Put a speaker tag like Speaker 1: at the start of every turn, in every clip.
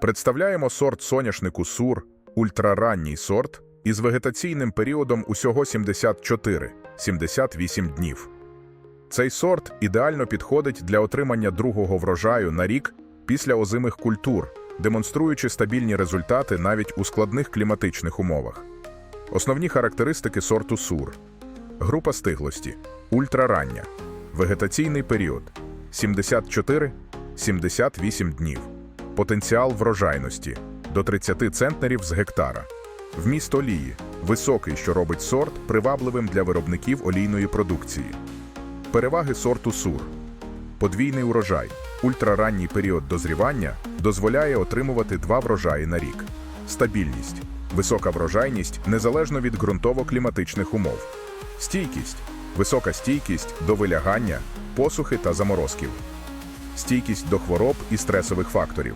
Speaker 1: Представляємо сорт соняшнику Сур, ультраранній сорт із вегетаційним періодом усього 74-78 днів. Цей сорт ідеально підходить для отримання другого врожаю на рік після озимих культур, демонструючи стабільні результати навіть у складних кліматичних умовах. Основні характеристики сорту Сур. Група стиглості ультрарання, вегетаційний період 74-78 днів, потенціал врожайності до 30 центнерів з гектара, вміст олії високий, що робить сорт привабливим для виробників олійної продукції. Переваги сорту Сур. Подвійний урожай. Ультраранній період дозрівання дозволяє отримувати два врожаї на рік. Стабільність. Висока врожайність незалежно від ґрунтово-кліматичних умов. Стійкість. Висока стійкість до вилягання, посухи та заморозків. Стійкість до хвороб і стресових факторів.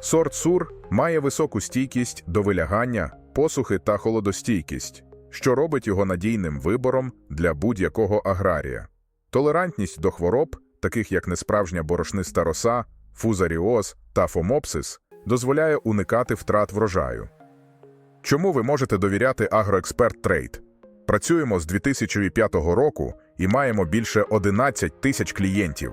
Speaker 1: Сорт Сур має високу стійкість до вилягання, посухи та холодостійкість, що робить його надійним вибором для будь-якого аграрія. Толерантність до хвороб, таких як несправжня борошниста роса, фузаріоз та фомопсис, дозволяє уникати втрат врожаю. Чому ви можете довіряти Агроексперт Трейд? Працюємо з 2005 року і маємо більше 11 тисяч клієнтів.